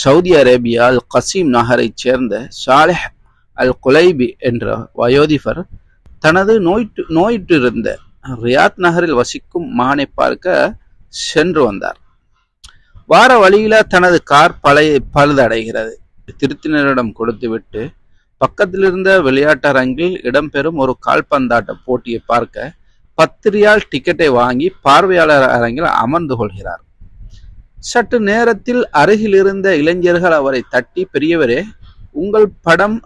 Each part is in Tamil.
சவுதி அரேபியா அல் கசீம் நகரைச் சேர்ந்த சாலிஹ் அல் குலைபி என்ற வயோதிபர் தனது நோயிட்டு நோயிட்டிருந்த ரியாத் நகரில் வசிக்கும் மகனை பார்க்க சென்று வந்தார். வார வழியில தனது கார் பழைய பழுதடைகிறது. திருத்தினரிடம் கொடுத்துவிட்டு பக்கத்தில் இருந்த விளையாட்டரங்கில் இடம்பெறும் ஒரு கால்பந்தாட்ட போட்டியை பார்க்க பத்து ரியால் டிக்கெட்டை வாங்கி பார்வையாளர் அரங்கில் அமர்ந்து கொள்கிறார். சற்று நேரத்தில் அருகில் இருந்த இளைஞர்கள் அவரை தட்டி பெரியவரே உங்கள் படம்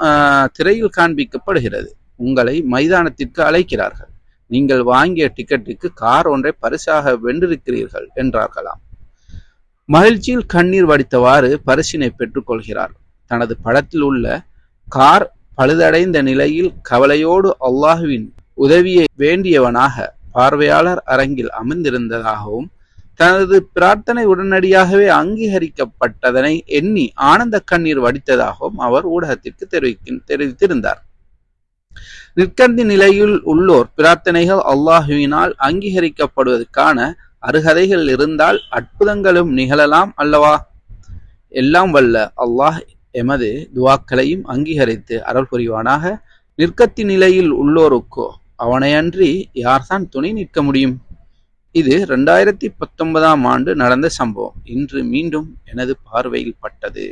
திரையில் காண்பிக்கப்படுகிறது. உங்களை மைதானத்திற்கு அழைக்கிறார்கள். நீங்கள் வாங்கிய டிக்கெட்டுக்கு கார் ஒன்றை பரிசாக வென்றிருக்கிறீர்கள் என்றார்களாம். மகிழ்ச்சியில் கண்ணீர் வடித்தவாறு பரிசினை பெற்றுக்கொள்கிறார் தனது படத்தில் உள்ள கார் பழுதடைந்த நிலையில் கவலையோடு அல்லாஹுவின் உதவியை வேண்டியவனாக பார்வையாளர் அரங்கில் அமர்ந்திருந்ததாகவும் தனது பிரார்த்தனை உடனடியாகவே அங்கீகரிக்கப்பட்டதனை எண்ணி ஆனந்த கண்ணீர் வடித்ததாகவும் அவர் ஊடகத்திற்கு தெரிவிக்க தெரிவித்திருந்தார். நிற்கந்தி நிலையில் உள்ளோர் பிரார்த்தனைகள் அல்லாஹுவினால் அங்கீகரிக்கப்படுவதற்கான அருகதைகள் இருந்தால் அற்புதங்களும் நிகழலாம் அல்லவா? எல்லாம் வல்ல அல்லாஹ் எமது துவாக்களையும் அங்கீகரித்து அருள் புரிவானாக. நிற்கத்தி நிலையில் உள்ளோருக்கோ அவனையன்றி யார்தான் துணை நிற்க முடியும்? இது ரெண்டாயிரத்தி பத்தொன்பதாம் ஆண்டு நடந்த சம்பவம். இன்று மீண்டும் எனது பார்வையில் பட்டது.